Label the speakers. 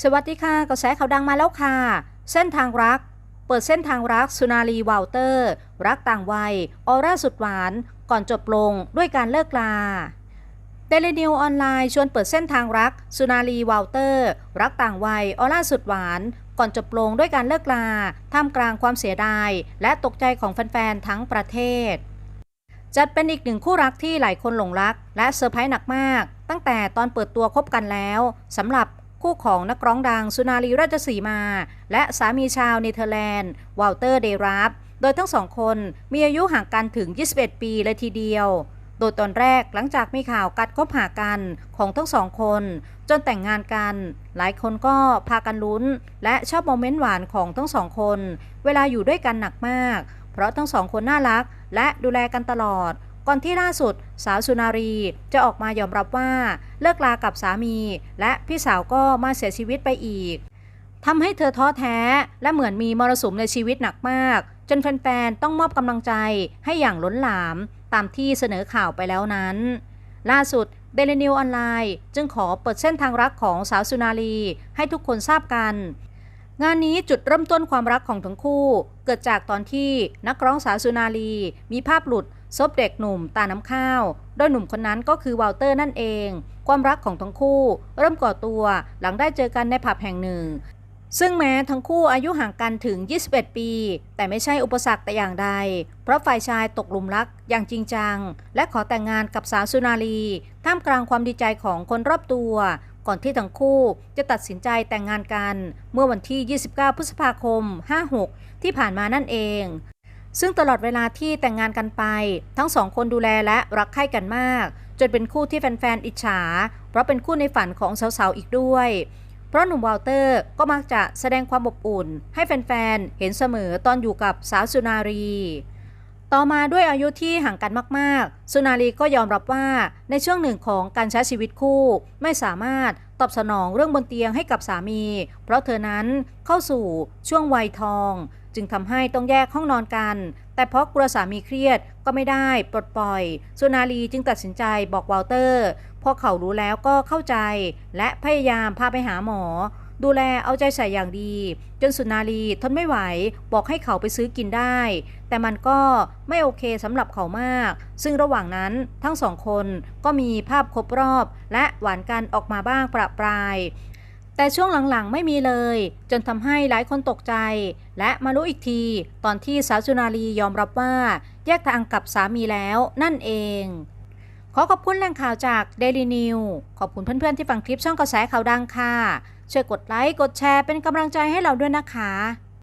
Speaker 1: สวัสดีค่ะกระแสข่าวดังมาแล้วค่ะ เส้นทางรัก เปิดเส้นทางรักสุนารีวาลเตอร์ รักต่างวัย ออร่าสุดหวาน ก่อนจบลงด้วยการเลิกลาเดลินิวออนไลน์ชวนเปิดเส้นทางรัก สุนารีวาลเตอร์ รักต่างวัย ออร่าสุดหวาน ก่อนจบลงด้วยการเลิกลาท่ามกลางความเสียดาย และตกใจของแฟนๆทั้งประเทศ จัดเป็นอีกหนึ่งคู่รักที่หลายคนหลงรัก และเซอร์ไพรส์หนักมาก ตั้งแต่ตอนเปิดตัวคบกันแล้วสำหรับ คู่ของนักร้องดังสุนารีราชสีมา และสามีชาวเนเธอร์แลนด์วอลเตอร์เดรับโดยทั้งสองคนมีอายุห่างกันถึง 21 ปีเลยทีเดียว โดยตอนแรกหลังจากมีข่าวกัดคบหากันของทั้งสองคน จนแต่งงานกัน หลายคนก็พากันลุ้น และชอบโมเมนต์หวานของทั้งสองคน เวลาอยู่ด้วยกันหนักมาก เพราะทั้งสองคนน่ารัก และดูแลกันตลอด ก่อนที่ล่าสุดสาวสุนารีจะออกมายอมรับว่าเลิกลากับสามี และพี่สาวก็มาเสียชีวิตไปอีกทำให้เธอท้อแท้และเหมือนมีมรสุมในชีวิตหนักมาก จนแฟนๆ ต้องมอบกำลังใจให้อย่างล้นหลาม ตามที่เสนอข่าวไปแล้วนั้น ล่าสุดเดลินิวออนไลน์จึงขอเปิดเส้นทางรักของสาวสุนารีให้ทุกคนทราบกัน งานนี้จุดเริ่มต้นความรักของทั้งคู่ เกิดจากตอนที่นักร้องสาวสุนารีมีภาพหลุด ซบเด็กหนุ่มตาน้ำข้าว โดยหนุ่มคนนั้นก็คือวอลเตอร์นั่นเอง ความรักของทั้งคู่ เริ่มก่อตัวหลังได้เจอกันในผับแห่งหนึ่ง ซึ่งแม้ทั้งคู่อายุห่างกันถึง 21 ปี แต่ไม่ใช่อุปสรรคแต่อย่างใด เพราะฝ่ายชายตกหลุมรักอย่างจริงจัง และขอแต่งงานกับสาวสุนารี ท่ามกลางความดีใจของคนรอบตัวก่อนที่ทั้งคู่จะตัดสินใจแต่งงานกัน เมื่อวันที่ 29 พฤษภาคม 56 ที่ผ่านมานั่นเอง ซึ่งตลอดเวลาที่แต่งงานกันไป ทั้งสองคนดูแลและรักใคร่กันมาก จนเป็นคู่ที่แฟนๆ อิจฉา เพราะเป็นคู่ในฝันของสาวๆ อีกด้วย เพราะหนุ่มวอลเตอร์ก็มักจะแสดงความอบอุ่น ให้แฟนๆ เห็นเสมอตอนอยู่กับสาวสุนารี ต่อมาด้วยอายุที่ห่างกันมากๆ สุนารีก็ยอมรับว่าในช่วงหนึ่งของการใช้ชีวิตคู่ ไม่สามารถตอบสนองเรื่องบนเตียงให้กับสามี เพราะเธอนั้นเข้าสู่ช่วงวัยทอง จึงทำให้ต้องแยกห้องนอนกัน แต่เพราะกลัวสามีเครียดก็ไม่ได้ปลดปล่อย สุนารีจึงตัดสินใจบอกวอลเตอร์พอเขารู้แล้วก็เข้าใจ และพยายามพาไปหาหมอดูแลเอาใจใส่อย่างดี จนสุนารีทนไม่ไหว บอกให้เขาไปซื้อกินได้ แต่มันก็ไม่โอเคสำหรับเขามาก ซึ่งระหว่างนั้นทั้งสองคนก็มีภาพครบรอบ และหวานกันออกมาบ้างประปรายแต่ช่วงหลังๆไม่มีเลย จนทำให้หลายคนตกใจ และมารู้อีกที ตอนที่สาวสุนารียอมรับว่า แยกทางกับสามีแล้วนั่นเอง ขอขอบคุณแหล่งข่าวจาก Daily New ขอบคุณเพื่อนๆที่ฟังคลิปช่องกระแสข่าวดังค่ะ ช่วยกดไลค์ กดแชร์เป็นกำลังใจให้เราด้วยนะคะ